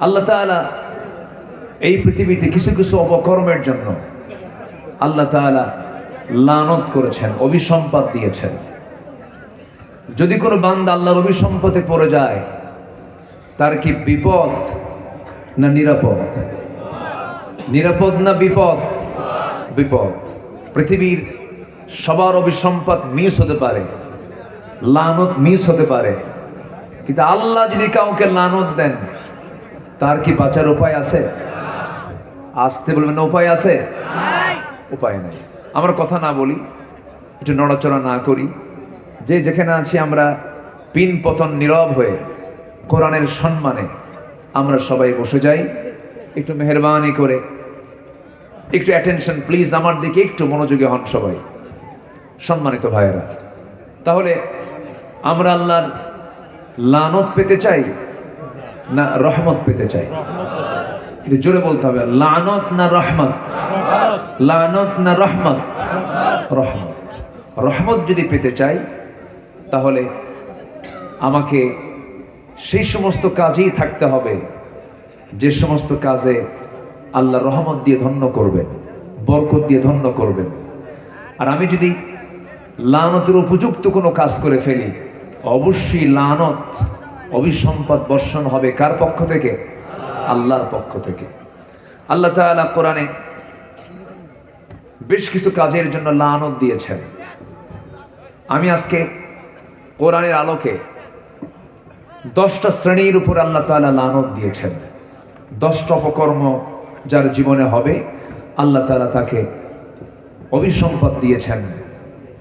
আল্লাহ তাআলা এই পৃথিবীতে কিছু কিছু অপকর্মের জন্য আল্লাহ তাআলা লানত করেছেন অভিসম্পাদ দিয়েছেন। যদি কোনো বান্দা আল্লাহর অভিসম্পদে পড়ে যায়, তার কি বিপদ না নিরাপদ? নিরাপদ না বিপদ? বিপদ। পৃথিবীর সবার অভিসম্পদ মিস হতে পারে, লানত মিস হতে পারে। কিন্তু আল্লাহ যদি কাউকে লানত দেন তার কি বাঁচার উপায় আছে? আসতে বলবেন না উপায় আছে? উপায় নাই। আমরা কথা না বলি একটু নড়াচড়া না করি। যে যেখানে আছি আমরা পিন পতন নীরব হয়ে কোরআনের সম্মানে আমরা সবাই বসে যাই। একটু মেহরবানি করে একটু অ্যাটেনশন প্লিজ আমার দিকে একটু মনোযোগী হন সবাই। সম্মানিত ভাইয়েরা তাহলে আমরা আল্লাহর লানত পেতে চাই। না রহমত পেতে চাই। জোরে বলতে হবে, লানত না রহমত? লানত না রহমত? রহমত। রহমত যদি পেতে চাই, তাহলে আমাকে সেই সমস্ত কাজেই থাকতে হবে, যে সমস্ত কাজে আল্লাহ রহমত দিয়ে ধন্য করবেন, বরকত দিয়ে ধন্য করবেন। আর আমি যদি লানতের উপযুক্ত কোনো কাজ করে ফেলি, অবশ্যই লানত অভিসম্পদ বর্ষণ হবে কার পক্ষ থেকে? আল্লাহর পক্ষ থেকে। আল্লাহ তাআলা কোরআনে বেশ কিছু কাজের জন্য লানত দিয়েছেন। আমি আজকে কোরআনের আলোকে দশটা শ্রেণির উপর আল্লাহ তাআলা লানত দিয়েছেন। দশটা অপকর্ম যার জীবনে হবে, আল্লাহ তাআলা তাকে অভিসম্পদ দিয়েছেন।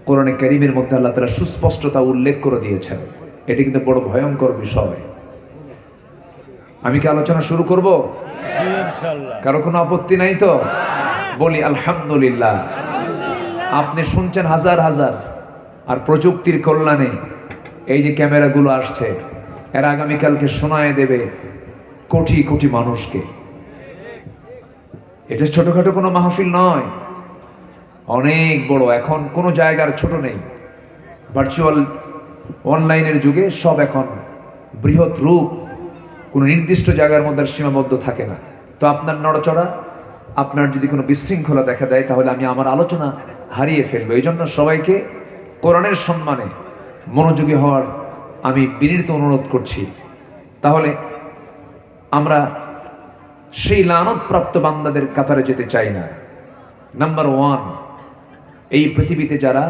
কোরআনে করিমের মধ্যে আল্লাহ তালা সুস্পষ্টতা উল্লেখ করে দিয়েছেন। এটি কিন্তু বড় ভয়ঙ্কর বিষয়। আমি কি আলোচনা শুরু করব? কারও কোনো আপত্তি নাই তো? বলি আলহামদুলিল্লাহ। আপনি শুনছেন হাজার হাজার আর প্রযুক্তির কল্যাণে এই যে ক্যামেরাগুলো আসছে এরা আগামীকালকে শোনায় দেবে কোটি কোটি মানুষকে। এটা ছোটখাটো কোনো মাহফিল নয়। অনেক বড় এখন কোনো জায়গার ছোট নেই। ভার্চুয়াল অনলাইনের যুগে সব এখন বৃহৎ রূপ, কোনো নির্দিষ্ট জায়গার মধ্যে সীমাবদ্ধ থাকে না। তো আপনার নড়চড়া, আপনার যদি কোনো বিশৃঙ্খলা দেখা দেয়, তাহলে আমি আমার আলোচনা হারিয়ে ফেলব। এই জন্য সবাইকে কোরআনের সম্মানে মনোযোগী হওয়ার আমি বিনীত অনুরোধ করছি। তাহলে আমরা সেই লানতপ্রাপ্ত বান্দাদের কাতারে যেতে চাই না। নাম্বার ওয়ান, এই পৃথিবীতে যারা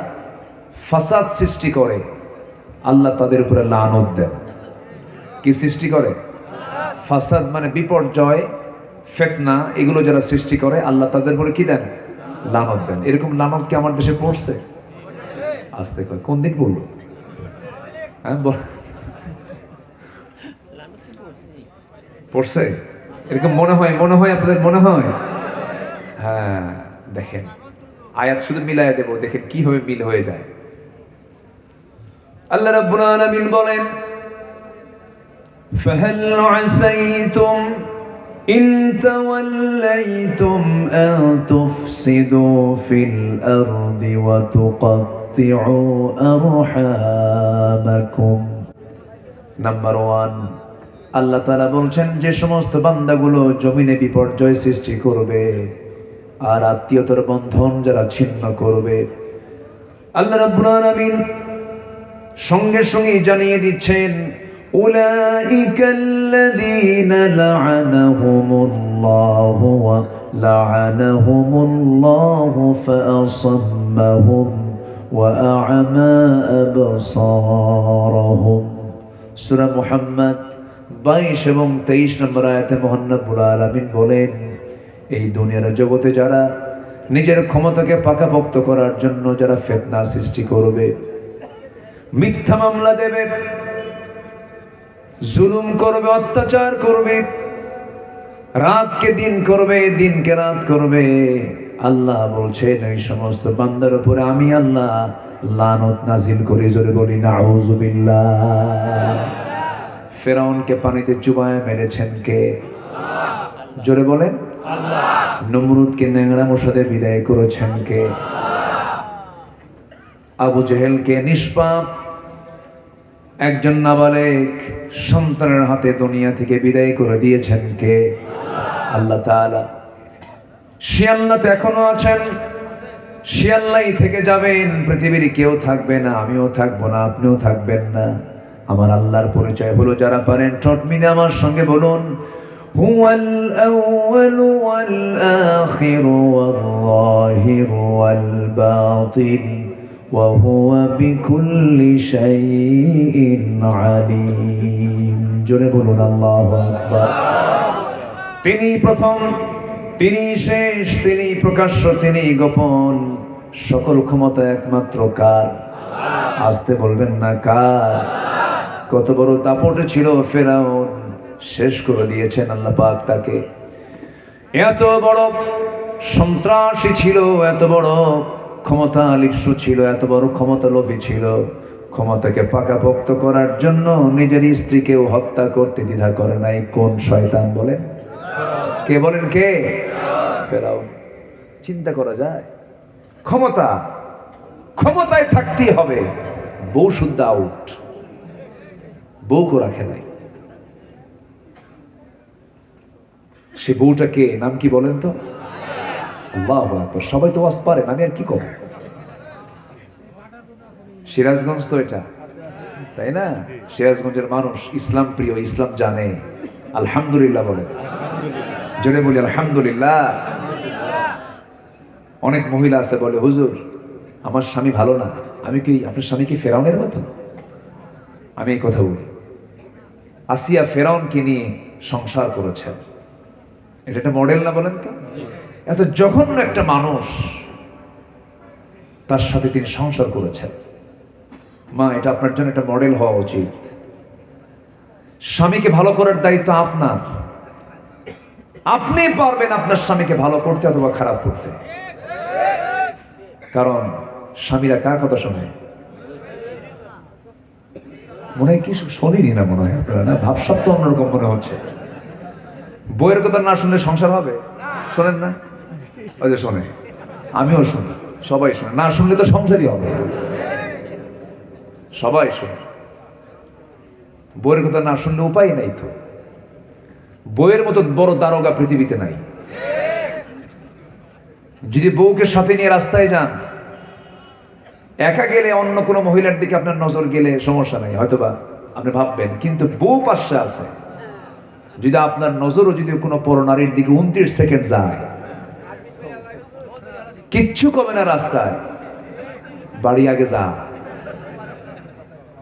ফাসাদ সৃষ্টি করে আল্লাহ তাদের উপরে লানত দেন। কি সৃষ্টি করে? ফাসাদ মানে বিপর্যয়, ফেতনা, এগুলো যারা সৃষ্টি করে, আল্লাহ তাদের উপরে কি দেন? লানত দেন। এরকম লানত কি আমার দেশে পড়ছে? আসতে কয় কোন দিন বলল? হ্যাঁ পড়ছে? এরকম মনে হয় মনে হয় আপনাদের মনে হয়? হ্যাঁ দেখেন। আয়াত শুধু মিলাইয়া দেবো, দেখেন কীভাবে মিল হয়ে যায়। আল্লাহ রাব্বুল আলামিন বলেন فهل عسيتم إن توليتم أن تفسدوا في الأرض وتقطعوا أرحامكم নাম্বার ওয়ান আল্লাহ তালা বলছেন যে সমস্ত বান্দাগুলো জমিনে বিপর্যয় সৃষ্টি করবে আর আত্মীয়তার বন্ধন যারা ছিন্ন করবে আল্লাহ রাব্বুল আলামিন সঙ্গে সঙ্গে জানিয়ে দিচ্ছেন أولئك الذين لعنهم الله ولعنهم الله فأصمهم وأعمى أبصارهم সুরা মুহাম্মদ বাইশ এবং তেইশ নম্বর আয়াতে মোহান্নবুল আলমিন বলেন এই দুনিয়ার জগতে যারা নিজের ক্ষমতাকে পাকাপোক্ত করার জন্য যারা ফেতনা সৃষ্টি করবে মিথ্যা মামলা দেবে, জুলুম করবে, অত্যাচার করবে, রাতকে দিন করবে, দিনকে রাত করবে। আল্লাহ বলছেন এই সমস্ত বান্দার উপরে আমি আল্লাহ লানত নাজিল করি, জোরে বলি নাউজুবিল্লাহ ফেরাউনকে পানিতে চুবায় মেরেছেন কে? জোরে বলেন, নমরুদকে ন্যাংরা মশাদের বিদায় করেছেন কে? আবু জেহেলকে নিষ্পাপ একজন নাবালেক সন্তানের হাতে দুনিয়া থেকে বিদায় করে দিয়েছেন কে আল্লাহ তাআলা সে আল্লাহ তো এখনো আছেন সে আল্লাহই থেকে যাবেন পৃথিবীর কেউ থাকবে না আমিও থাকবো না আপনিও থাকবেন না আমার আল্লাহর পরিচয় হলো যারা পারেন ঠোঁট মিলে আমার সঙ্গে বলুন هو الأول والآخر والظاهر والباطن وهو بكل شيء عليم জোরে বলুন আল্লাহু আকবার তিনি প্রথম তিনি শেষ তিনি প্রকাশ্য তিনি গোপন সকল ক্ষমতা একমাত্র কার আসতে বলবেন না কার কত বড় দাপটে ছিল ফেরাউন শেষ করে দিয়েছেন আল্লাহ পাক তাকে এত বড় সন্ত্রাসী ছিল এত বড় ক্ষমতা লিপ্স ছিল, এত বড় ক্ষমতা লোভী ছিল, ক্ষমতাকে পাকাপোক্ত করার জন্য নিজের স্ত্রীকেও হত্যা করতে দ্বিধা করে নাই। কোন শয়তান বলেন কে বলেন কে? ফেরাও চিন্তা করা যায়। ক্ষমতা, ক্ষমতায় থাকতেই হবে। বউ শুদ্ধ আউট বউকে রাখে নাই। সে বউটা কে নাম কি বলেন তো? আল্লাহ আকবার, সবাই তো ওয়াজ পারেন আমি আর কি করব? সিরাজগঞ্জ তো এটা, তাই না? সিরাজগঞ্জের মানুষ ইসলাম প্রিয়, ইসলাম জানে। আলহামদুলিল্লাহ বলে। জোরে বলি আলহামদুলিল্লাহ। অনেক মহিলা আছে বলে, হুজুর, আমার স্বামী ভালো না। আমি কি, আপনার স্বামী কি ফেরাউনের মতো? আমি এই কথা বলি। আসিয়া ফেরাউনকে নিয়ে সংসার করেছেন। এটা একটা মডেল না বলেন তো? এত জঘন্য একটা মানুষ, তার সাথে তিনি সংসার করেছেন। মা, এটা আপনার জন্য একটা মডেল হওয়া উচিত। স্বামীকে ভালো করার দায়িত্ব আপনার। আপনি পারবেন আপনার স্বামীকে ভালো করতে অথবা খারাপ করতে। কারণ স্বামীরা কার কথা শোনে? মনে হয় কি শোনেনি না মনে হয় আপনারা? না, ভাবসাব তো অন্যরকম মনে হচ্ছে। বইয়ের কথা না শুনলে সংসার হবে? শোনেন না? ওই যে শোনে, আমিও শুনি, সবাই শোনে। না শুনলে তো সংসারই হবে। সবাই শোনে। বইয়ের কথা না শুনলে উপায় নাই তো। বইয়ের মতো বড় দারোগা পৃথিবীতে নাই। যদি বউকে সাথে নিয়ে রাস্তায় যান, একা গেলে অন্য কোনো মহিলার দিকে আপনার নজর গেলে সমস্যা নাই, হয়তোবা আপনি ভাববেন, কিন্তু বউ পাশে আছে। যদি আপনার নজরও যদি কোনো পরনারীর দিকে উনত্রিশ সেকেন্ড যায় কিচ্ছু কমে না রাস্তায়। বাড়ি আগে যা।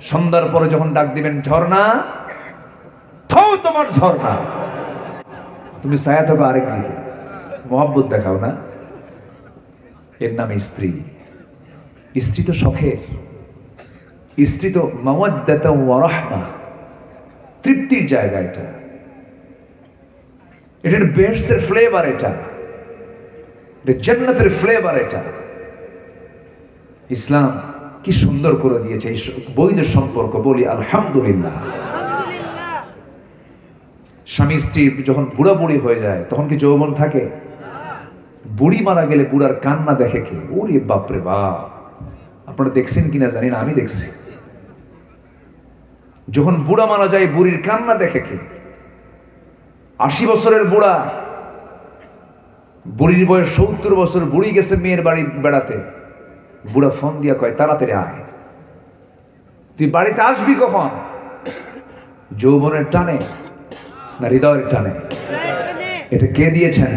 সন্ধ্যার পরে যখন ডাক দিবেন, ঝর্ণা থাও তোমার ঝর্ণা। তুমি ছায়া থাকো আরেক দিকে। মহব্বত দেখাও না। এর নাম স্ত্রী। স্ত্রী তো শখের। স্ত্রী তো মামাদ্দাতা তৃপ্তির জায়গা এটা। এটার বেহেস্তের ফ্লেভার এটা। জান্নাতের ফ্লেভার এটা। ইসলাম কি সুন্দর করে দিয়েছে এই বৈধ সম্পর্ক বলি আলহামদুলিল্লাহ। স্বামী স্ত্রী যখন বুড়া বুড়ি হয়ে যায় তখন কি যৌবন থাকে? বুড়ি মারা গেলে বুড়ার কান্না দেখে কে? ওরে বাপরে বাপ। আপনারা দেখছেন কিনা জানি না আমি দেখছি। যখন বুড়া মারা যায় বুড়ির কান্না দেখে কে? আশি বছরের বুড়া বুড়ির বয়স সত্তর বছর, বুড়ি গেছে মেয়ের বাড়ি বেড়াতে। বুড়া ফোন দিয়া কয়, তাড়াতাড়ি আয়। তুই বাড়িতে আসবি কখন? যৌবনের টানে না হৃদয়ের টানে? এটা কে দিয়েছেন?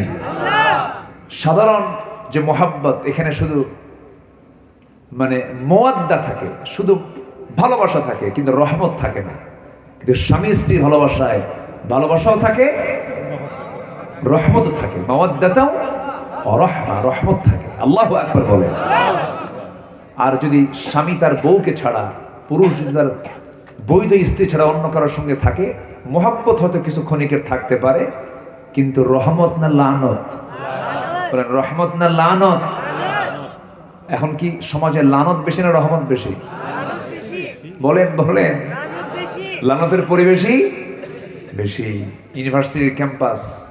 সাধারণ যে মোহাব্বত, এখানে শুধু মানে মোয়াদ্দা থাকে, শুধু ভালোবাসা থাকে, কিন্তু রহমত থাকে না। কিন্তু স্বামী স্ত্রী ভালোবাসায় ভালোবাসাও থাকে রহমতও থাকে মাওয়াদ্দাতাও অরহমা রহমত থাকে। আল্লাহ একবার বলে আর যদি স্বামী তার বউকে ছাড়া পুরুষ যদি তার বৈধ স্ত্রী ছাড়া অন্য কারোর সঙ্গে থাকে মোহাব্বত হয়তো কিছু ক্ষণিকের থাকতে পারে কিন্তু রহমত না লানত? বলেন রহমত না লানত? এখন কি সমাজে লানত বেশি না রহমত বেশি? বলেন বলেন। লানতের পরিবেশই বেশি। ইউনিভার্সিটির ক্যাম্পাস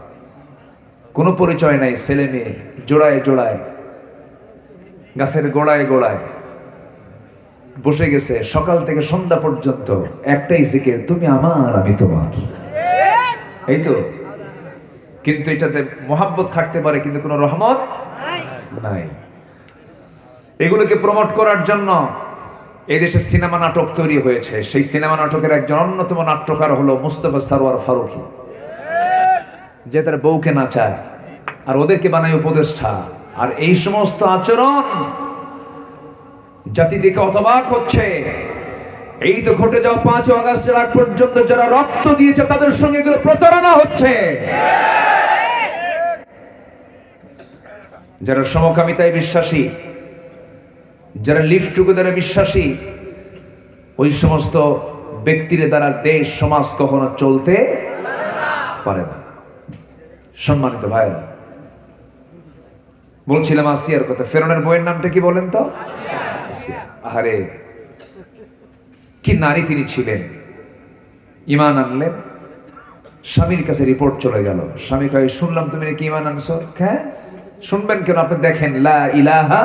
কোনো পরিচয় নাই ছেলে মেয়ে জোড়ায় জোড়ায় গাছের গোড়ায় গোড়ায়। বসে গেছে সকাল থেকে সন্ধ্যা পর্যন্ত একটাই জিকির তুমি আমার আমি তোমার। এই তো। কিন্তু এটাতে মোহাব্বত থাকতে পারে কিন্তু কোনো রহমত নাই। এগুলোকে প্রমোট করার জন্য এই দেশে সিনেমা নাটক তৈরি হয়েছে। সেই সিনেমা নাটকের একজন অন্যতম নাট্যকার হলো মুস্তফা সারোয়ার ফারুকি। যে তার বউকে নাচায় আর ওদেরকে বানায় উপদেষ্টা। আর এই সমস্ত আচরণ জাতি দেখে অতবাক হচ্ছে। এই তো ঘটে যাওয়া পাঁচ আগস্টের আগ পর্যন্ত যারা রক্ত দিয়েছে, তাদের সঙ্গে এগুলো প্রতারণা হচ্ছে। যারা সমকামিতায় বিশ্বাসী, যারা লিভ টুগেদারে বিশ্বাসী, ওই সমস্ত ব্যক্তির দ্বারা দেশ, সমাজ কখনো চলতে পারে না। সম্মানিত ভাইরা বলছিলাম আসিয়ার কথা। ফেরনের বইয়ের নামটা কি বলেন তো। আহারে, কি নারী তিনি ছিলেন? ইমান আনলেন, স্বামীর কাছে রিপোর্ট চলে গেল। স্বামী কয়ে, শুনলাম তুমি নাকি ইমান আনছো? হ্যাঁ। শুনবেন কেন? আপনি দেখেন, লা ইলাহা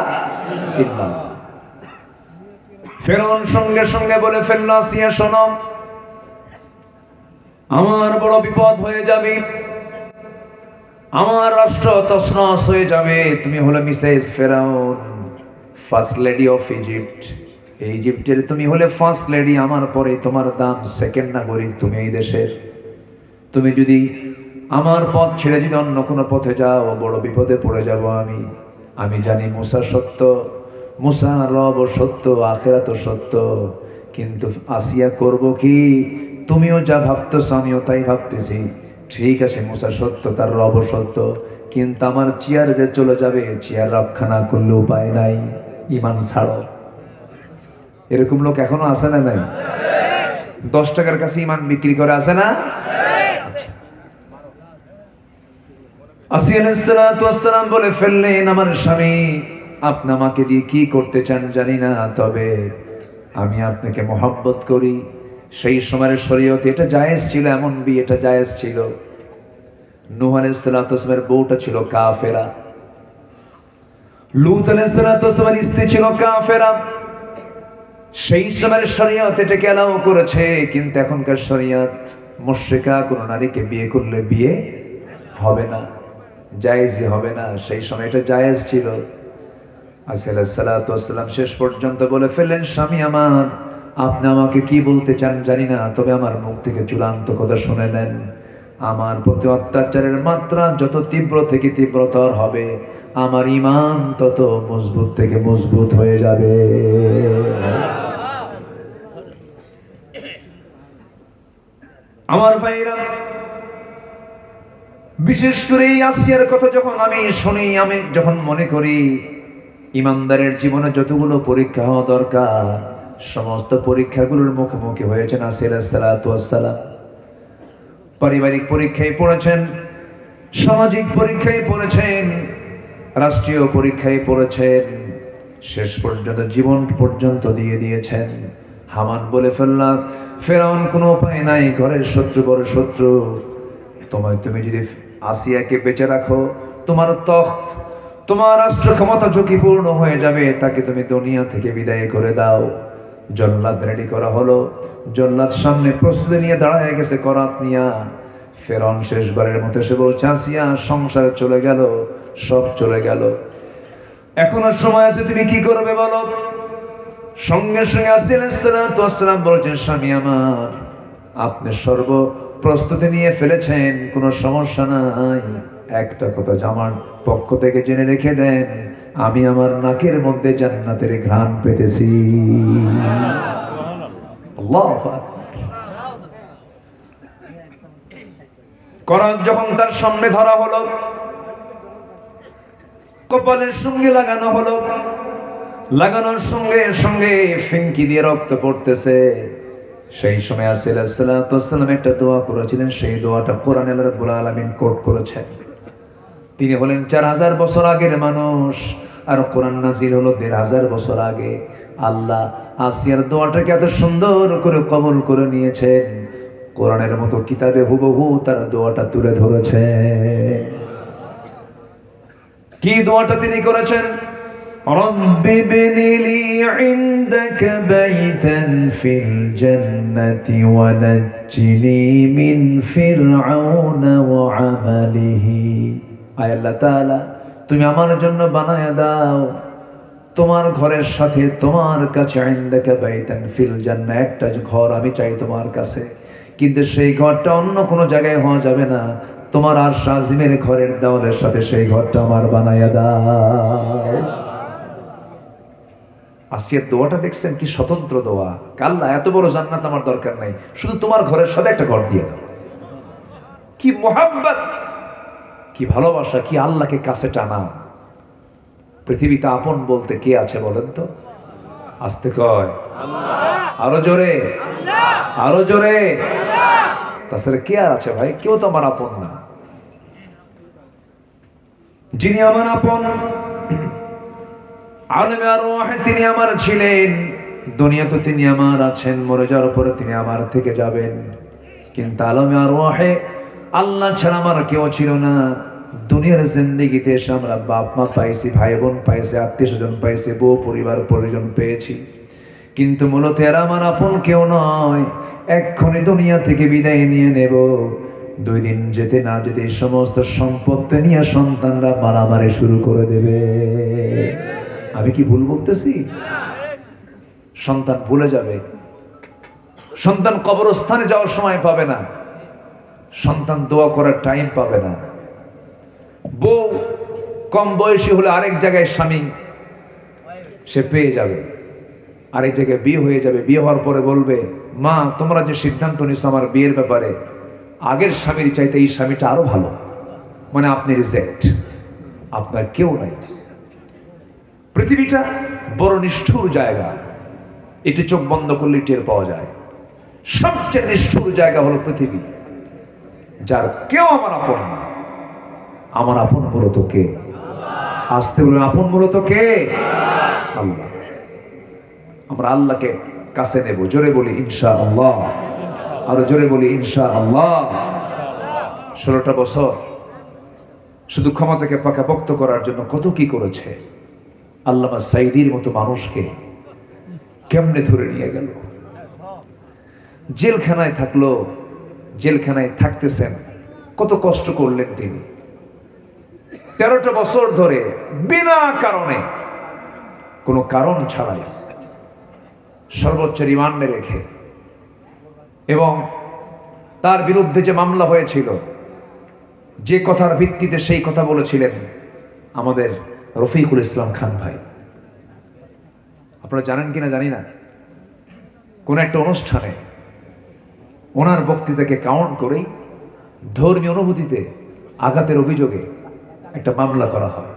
ইল্লাল্লাহ। ফেরন সঙ্গে সঙ্গে বলে ফেলল, আসিয়া শোনো, আমার বড় বিপদ হয়ে যাবে। আমার রাষ্ট্র তসনস হয়ে যাবে। তুমি হলে মিসেস ফেরাউন, ফার্স্ট লেডি অফ ইজিপ্ট। ইজিপ্টের তুমি হলে ফার্স্ট লেডি, আমার পরে তোমার দাম সেকেন্ড নাগরিক তুমি এই দেশের। তুমি যদি আমার পথ ছেড়ে যদি অন্য কোনো পথে যাও, বড় বিপদে পড়ে যাব আমি। আমি জানি মুসা সত্য, মুসা রব সত্য আখেরা তো সত্য। কিন্তু আসিয়া করব কি? তুমিও যা ভাবতেছ, আমিও তাই ভাবতেছি। ঠিক আছে মুসা, সত্য, তার রব সত্য। কিন্তু আমার চেয়ার যে চলে যাবে, চেয়ার রক্ষা না করলে উপায় নাই, ইমান ছাড়ো। এরকম লোক এখনও আছে না নাই? দশ টাকার কাছে ইমান বিক্রি করে আছে না? আসিয়ালাম বলে ফেললেন আমার স্বামী, আপনি আমাকে দিয়ে কি করতে চান জানি না, তবে আমি আপনাকে মহব্বত করি। সেই সময়ের শরীয়তে, এটা জায়েজ ছিল, এমন বিয়েটা জায়েজ ছিল। নুহ আলাইসালামের বউটা ছিল কাফেরা। লুত আলাইসালামের স্ত্রী ছিল কাফেরা। সেই সময়ের শরীয়ত এটাকে অ্যালাউ করেছে, কিন্তু এখনকার শরীয়ত, মুশ্রিকা কোন নারীকে বিয়ে করলে বিয়ে হবে না, জায়েজই হবে না, সেই সময় এটা জায়েজ ছিল। শেষ পর্যন্ত বলে ফেললেন স্বামী আমার আপনি আমাকে কি বলতে চান জানি না, তবে আমার মুখ থেকে চূড়ান্ত কথা শুনে নেন। আমার প্রতি অত্যাচারের মাত্রা যত তীব্র থেকে তীব্রতর হবে, আমার ইমান তত মজবুত থেকে মজবুত হয়ে যাবে। আমার ভাইরা বিশেষ করে এই আসিয়ার কথা যখন আমি শুনি, আমি যখন মনে করি ইমানদারের জীবনে যতগুলো পরীক্ষা হওয়া দরকার সমস্ত পরীক্ষাগুলোর মুখোমুখি হয়েছেন আসির পারিবারিক পরীক্ষায় পড়েছেন, সামাজিক পরীক্ষায় পড়েছেন, রাষ্ট্রীয় পরীক্ষায় পড়েছেন, শেষ পর্যন্ত জীবন পর্যন্ত দিয়ে দিয়েছেন। হামান বলে ফেললা, ফেরাউন কোনো উপায় নাই, ঘরের শত্রু বড় শত্রু। তোমায় তুমি যদি আসিয়াকে বেঁচে রাখো, তোমার তখ্ত, তোমার রাষ্ট্র ক্ষমতা ঝুঁকিপূর্ণ হয়ে যাবে, তাকে তুমি দুনিয়া থেকে বিদায় করে দাও। জল্লাদ রেডি করা হলো। জল্লাদ সামনে প্রস্তুতি নিয়ে দাঁড়ায় গেছে করাত নিয়া ফেরন শেষবারের মতো সে বলছে, আসিয়া সংসারে চলে গেল, সব চলে গেল। এখনও সময় আছে, তুমি কি করবে বলো? সঙ্গে সঙ্গে আসিলাম বলছেন স্বামী আমার, আপনি সর্ব প্রস্তুতি নিয়ে ফেলেছেন, কোনো সমস্যা নাই। একটা কথা জামার পক্ষ থেকে জেনে রেখে দেন। আমি আমার নাকের মধ্যে জান্নাতের ঘ্রাণ পেতেছি। কোরআন যখন তার সামনে ধরা হলো, কপালের সঙ্গে লাগানো হলো, লাগানোর সঙ্গে সঙ্গে ফিঙ্কি দিয়ে রক্ত পড়তেছে। সেই সময় আসিলাম একটা দোয়া করেছিলেন, সেই দোয়াটা কোরআন আলামিন কোট করেছেন। তিনি হলেন চার হাজার বছর আগের মানুষ আর কোরআন নাজিল হলো দেড় হাজার বছর আগে আল্লাহ আসিয়ার দোয়াটাকে এত সুন্দর করে কবল করে নিয়েছেন কোরআনের মতো কিতাবে হুবহু তার দোয়াটা তুলে ধরেছে কি দোয়াটা তিনি করেছেন رب ابن لي عندك بيتا في الجنة ونجني من فرعون وعمله আয় আল্লাহ তাআলা তুমি আমার জন্য বানায় দাও। তোমার ঘরের সাথে তোমার কাছে ইনদাকা বাইতান ফিল জান্নাহ। একটা ঘর আমি চাই তোমার কাছে। কিন্তু সেই ঘরটা অন্য কোনো জায়গায় হওয়া যাবে না। তোমার আর শাজিমের ঘরের দেওয়ালের সাথে সেই ঘরটা আমার বানায়া দাও। আসিয়ার দোয়াটা দেখছেন কি স্বতন্ত্র দোয়া। কাল্লা, এত বড় জান্নাত আমার দরকার নাই। শুধু তোমার ঘরের সাথে একটা ঘর দিয়ে দাও। কি মোহাব্বত! কি ভালোবাসা, কি আল্লাহকে কাছে টানা? পৃথিবীতে আপন বলতে কে আছে বলেন তো? আসতে কয়? আরও জোরে। আরও জোরে। তাছাড়া কে আর আছে ভাই? কেউ তো আমার আপন না। যিনি আমার আপন, আলমে আর তিনি আমার ছিলেন। দুনিয়া তো তিনি আমার আছেন, মরে যাওয়ার পরে তিনি আমার থেকে যাবেন। কিন্তু আলমে আর ওয়াহে আল্লাহ ছাড়া আমার কেউ ছিল না। দুনিয়ার জিন্দিগিতে এসে আমরা বাপ, মা পাইছি ভাই বোন পাইছি আত্মীয় স্বজন পাইছি, বউ, পরিবার, পরিজন পেয়েছি। কিন্তু মূলত এরা আমার আপন কেউ নয়। এক্ষুনি দুনিয়া থেকে বিদায় নিয়ে নেব। দুই দিন যেতে না যেতে সমস্ত সম্পত্তি নিয়ে সন্তানরা মারামারি শুরু করে দেবে। আমি কি ভুল বলতেছি? সন্তান ভুলে যাবে। সন্তান কবরস্থানে যাওয়ার সময় পাবে না। সন্তান দোয়া করার টাইম পাবে না। বউ কম বয়সী হলে আরেক জায়গায় স্বামী, সে পেয়ে যাবে। আরেক জায়গায় বিয়ে হয়ে যাবে। বিয়ে হওয়ার পরে বলবে, মা, তোমরা যে সিদ্ধান্ত নিছো আমার বিয়ের ব্যাপারে, আগের স্বামীর চাইতে এই স্বামীটা আরও ভালো। মানে আপনি রিজেক্ট আপনার কেউ নাই। পৃথিবীটা বড় নিষ্ঠুর জায়গা। এটি চোখ বন্ধ করলে টের পাওয়া যায়। সবচেয়ে নিষ্ঠুর জায়গা হলো পৃথিবী। যার কেউ আমার আপন না। আমার আপন মূলত কে? আসতে বলুন, আপন মূলত কে? আল্লাহ। আমরা আল্লাহকে কাছে নেব, জোরে বলি ইনশা আল্লাহ আরও জোরে বলি ইনশা আল্লাহ ষোলোটা বছর শুধু ক্ষমতাকে পাকাপোক্ত করার জন্য কত কি করেছে? আল্লামা সাইদির মতো মানুষকে কেমনে ধরে নিয়ে গেল? জেলখানায় থাকল জেলখানায় থাকতেছেন। কত কষ্ট করলেন তিনি। তেরোটা বছর ধরে বিনা কারণে, কোনো কারণ ছাড়াই সর্বোচ্চ রিমান্ডে রেখে এবং তার বিরুদ্ধে যে মামলা হয়েছিল, যে কথার ভিত্তিতে সেই কথা বলেছিলেন আমাদের রফিকুল ইসলাম খান ভাই। আপনারা জানেন কিনা জানি না। কোন একটা অনুষ্ঠানে ওনার বক্তৃতাকে কাউন্ট করেই ধর্মীয় অনুভূতিতে আঘাতের অভিযোগে একটা মামলা করা হয়।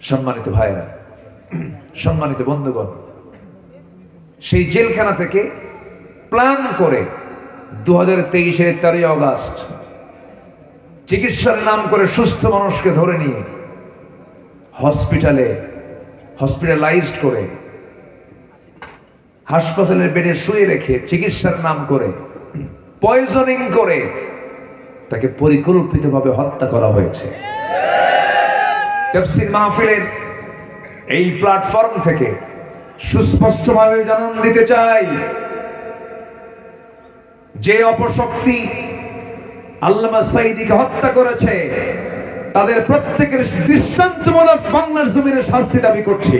সম্মানিত ভাইয়েরা, সম্মানিত বন্ধুগণ, সেই জেলখানা থেকে প্ল্যান করে দু হাজার তেইশের তেরোই অগাস্ট চিকিৎসার নাম করে সুস্থ মানুষকে ধরে নিয়ে হসপিটালে হসপিটালাইজড করে হাসপাতালের বেডে শুয়ে রেখে চিকিৎসার নাম করে পয়জনিং করে তাকে পরিকল্পিতভাবে হত্যা করা হয়েছে। মাহফিলের এই প্ল্যাটফর্ম থেকে সুস্পষ্টভাবে জানান দিতে চাই, যে অপশক্তি আল্লামা সাইদিকে হত্যা করেছে তাদের প্রত্যেকের দৃষ্টান্তমূলক বাংলার জমিনে শাস্তি দাবি করছি।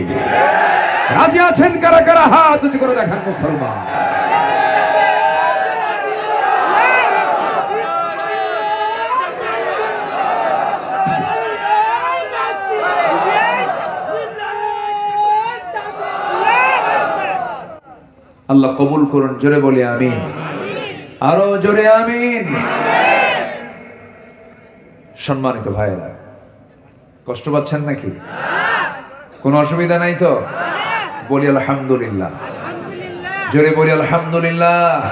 রাজি আছেন কারা কারা? হাত উঁচু করে দেখান মুসলমান। আল্লাহ কবুল করুন, জোরে বলি আমিন। আরও জোরে আমিন। সম্মানিত ভাইয়েরা, কষ্ট পাচ্ছেন নাকি? কোনো অসুবিধা নাই তো? বলি আলহামদুলিল্লাহ। জোরে বলি আলহামদুলিল্লাহ।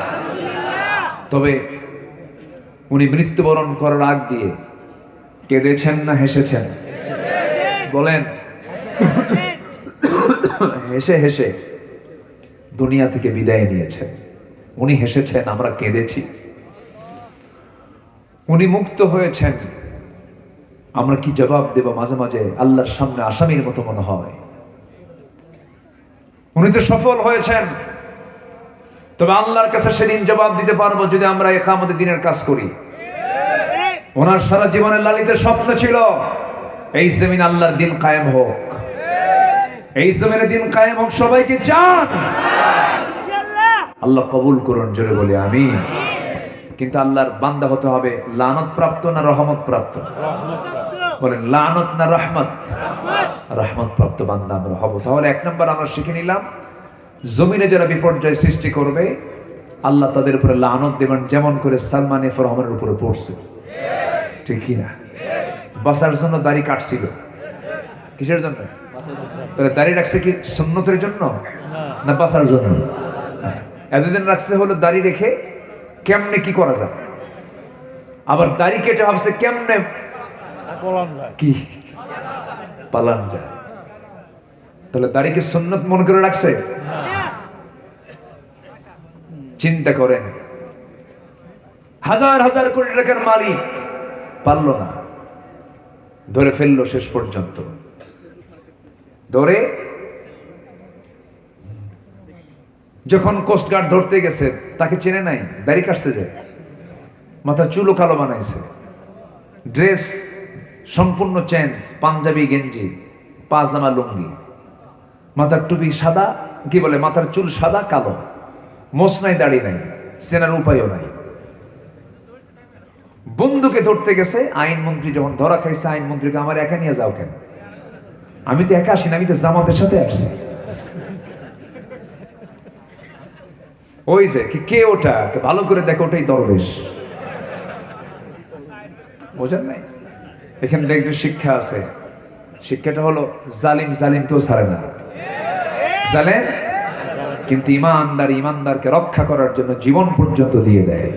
তবে উনি মৃত্যুবরণ করার আগ দিয়ে কেঁদেছেন না হেসেছেন? বলেন। হেসে হেসে দুনিয়া থেকে বিদায় নিয়েছেন। উনি হেসেছেন, আমরা কেঁদেছি। উনি মুক্ত হয়েছেন। আমরা কি জবাব দেব মাঝে মাঝে? আল্লাহর সামনে আসামির মতো মনে হয়। উনি তো সফল হয়েছেন। তবে আল্লাহর কাছে সেদিন জবাব দিতে পারব যদি আমরা একামতে দিনের কাজ করি। ওনার সারা জীবনের লালিতের স্বপ্ন ছিল এই জমিন আল্লাহর দিন কায়েম হোক। এই জমিনে দিন কায়েম হোক সবাইকে চান আল্লাহ কবুল করুন জোরে বলি আমি কিন্তু আল্লাহর বান্দা হতে হবে লানত প্রাপ্ত না রহমত প্রাপ্ত বলেন, লানত না রহমত? রহমত প্রাপ্ত বান্দা আমরা হব। তাহলে এক নম্বর আমরা শিখে নিলাম, জমিনে যারা বিপর্যয় সৃষ্টি করবে, আল্লাহ তাদের উপরে লানত দেবেন, যেমন করে সালমান এফ রহমানের উপরে পড়ছে। ঠিক না? বাসার জন্য দাড়ি কাটছিল। কিসের জন্য? তাহলে দাড়ি রাখছে কি সুন্নতের জন্য? না বাসার জন্য? এতদিন রাখছে হলো দাড়ি রেখে কেমনে কি করা যায়? আবার দাড়ি কেটে ভাবছে কেমনে? কি? পালান যায়। তাহলে দাড়িকে সুন্নত মনে করে রাখছে? চিন্তা করেন। হাজার হাজার কোটি টাকার মালিক পারল না। ধরে ফেলল শেষ পর্যন্ত। ধরে যখন কোস্টগার্ড ধরতে গেছে, তাকে চেনে নাই ব্যারি কাটছে যে। মাথা চুলো কালো বানাইছে। ড্রেস সম্পূর্ণ চেঞ্জ পাঞ্জাবি, গেঞ্জি পাজামা লুঙ্গি। মাথার টুপি সাদা, কি বলে, মাথার চুল সাদা, কালো। মোস নাই, দাড়ি নাই, চেনার উপায়ও নাই। বন্ধুকে ধরতে গেছে আইনমন্ত্রী যখন ধরা খাইছে আইনমন্ত্রীকে আমার একা নিয়ে যাও কেন? আমি তো একা আসি না, আমি তো জামাতের সাথে আসছি। ওই যে কি ওটা? ভালো করে দেখো ওটাই দরবেশ। বোঝেন নাই? এখানে দেখতে শিক্ষা আছে। শিক্ষাটা হলো জালিম জালিমকেও ছাড়ে না। জালেম কিন্তু ইমানদার ইমানদারকে রক্ষা করার জন্য জীবন পর্যন্ত দিয়ে দেয়।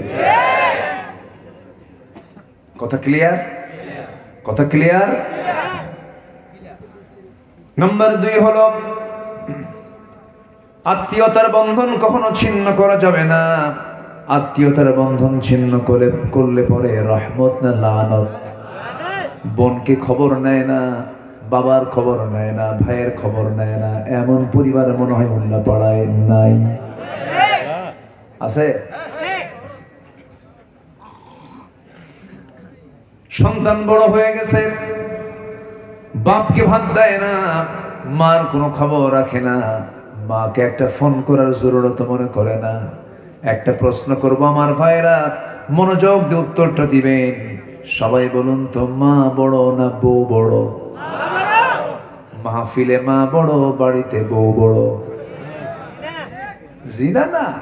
কথা ক্লিয়ার কথা ক্লিয়ার নাম্বার দুই হলো আত্মীয়তার বন্ধন কখনো ছিন্ন করা যাবে না। আত্মীয়তার বন্ধন ছিন্ন করে করলে পরে রহমত না লানত। বোনকে খবর নেয় না, বাবার খবর নেয় না, ভাইয়ের খবর নেয় না, এমন পরিবার মনে হয় অন্য পাড়ায় নাই। আছে? সন্তান বড় হয়ে গেছে, বাপকে ভাত দেয় না, মার কোনো খবর রাখে না। মাকে একটা ফোন করার জরুরত মনে করে না। একটা প্রশ্ন করব, আমার ভাইরা, মনোযোগ দিয়ে উত্তরটা দিবেন। সবাই বলুন তো, মা বড় না বউ বড়? মাহফিলে মা বড়, বাড়িতে বউ বড়। জি না।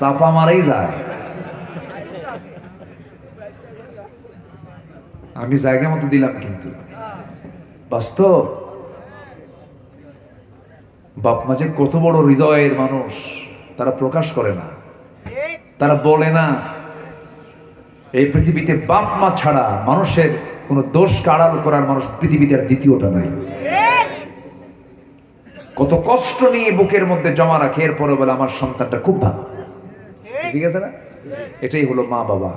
চাপা মারাই যায়। আমি জায়গা মতো দিলাম কিন্তু। বাস্তব? বাপ মা যে কত বড় হৃদয়ের মানুষ, তারা প্রকাশ করে না। তারা বলে না, এই পৃথিবীতে বাপ মা ছাড়া মানুষের কোনো দোষ আড়াল করার মানুষ পৃথিবীতে আর দ্বিতীয়টা নাই। কত কষ্ট নিয়ে বুকের মধ্যে জমা রাখে এরপরে বলে, আমার সন্তানটা খুব ভালো। ঠিক আছে না? এটাই হলো মা বাবা।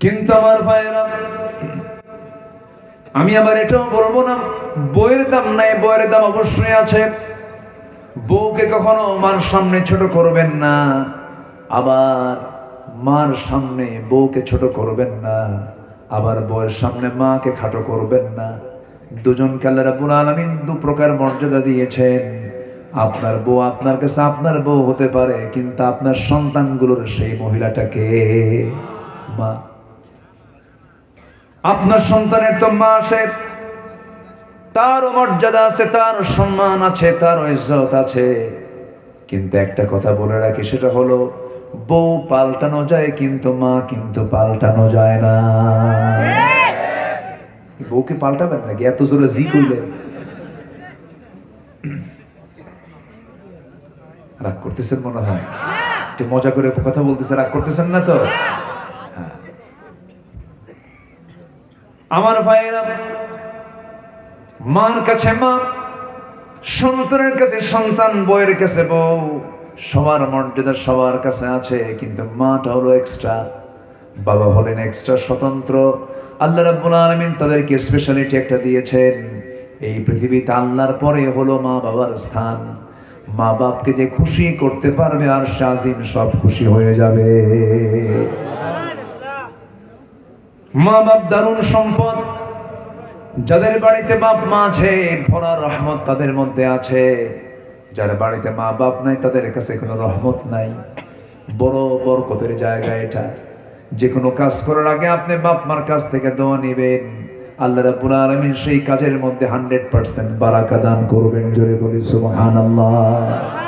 কিন্তু আমার ভাইয়েরা আমি আবার এটাও বলব না, বইয়ের দাম নাই, বইয়ের দাম অবশ্যই আছে। বউকে কখনো মার সামনে ছোট করবেন না, আবার মার সামনে বউকে ছোট করবেন না, আবার বউয়ের সামনে মাকে খাটো করবেন না। দুজন আল্লাহ রাব্বুল আলামিন দু প্রকার মর্যাদা দিয়েছেন। আপনার বউ আপনার কাছে আপনার বউ হতে পারে, কিন্তু আপনার সন্তানগুলোর সেই মহিলাটাকে মা আপনার সন্তানের তো মা আছে, তারও মর্যাদা আছে তার সম্মান আছে তার ইজ্জত আছে। কিন্তু একটা কথা বলে রাখি, সেটা হলো, বউ পাল্টানো যায়, কিন্তু মা কিন্তু পাল্টানো যায় না। বউকে পাল্টাবেন নাকি? এত জোরে জি করলেন রাগ করতেছেন মনে হয়? একটু মজা করে কথা বলতেছে, রাগ করতেছেন না তো? আমার ভাইয়েরা, মার কাছে মা, সন্তানের কাছে সন্তান বইয়ের কাছে বউ, সবার মর্যাদা সবার কাছে আছে, কিন্তু মাটা হলো এক্সট্রা বাবা হলেন এক্সট্রা স্বতন্ত্র। আল্লাহ রাব্বুল আলামিন তাদেরকে স্পেশালিটি একটা দিয়েছেন। এই পৃথিবীতে আল্লাহর পরে হলো মা বাবার স্থান। মা বাপকে যে খুশি করতে পারবে আর শাজিম সব খুশি হয়ে যাবে। মা বাপ দারুণ সম্পদ। যাদের বাড়িতে বাপ মা আছে ভরা রহমত তাদের মধ্যে আছে। যার বাড়িতে মা বাপ নাই, তাদের কাছে কোনো রহমত নাই। বড় বরকতের জায়গা এটা। যে কোনো কাজ করার আগে আপনি বাপ মার কাছ থেকে দোয়া নেবেন। আল্লাহ রাব্বুল আলামিন সেই কাজের মধ্যে হান্ড্রেড পার্সেন্ট বারাকা দান করবেন। জোরে বলি, সুবহানাল্লাহ।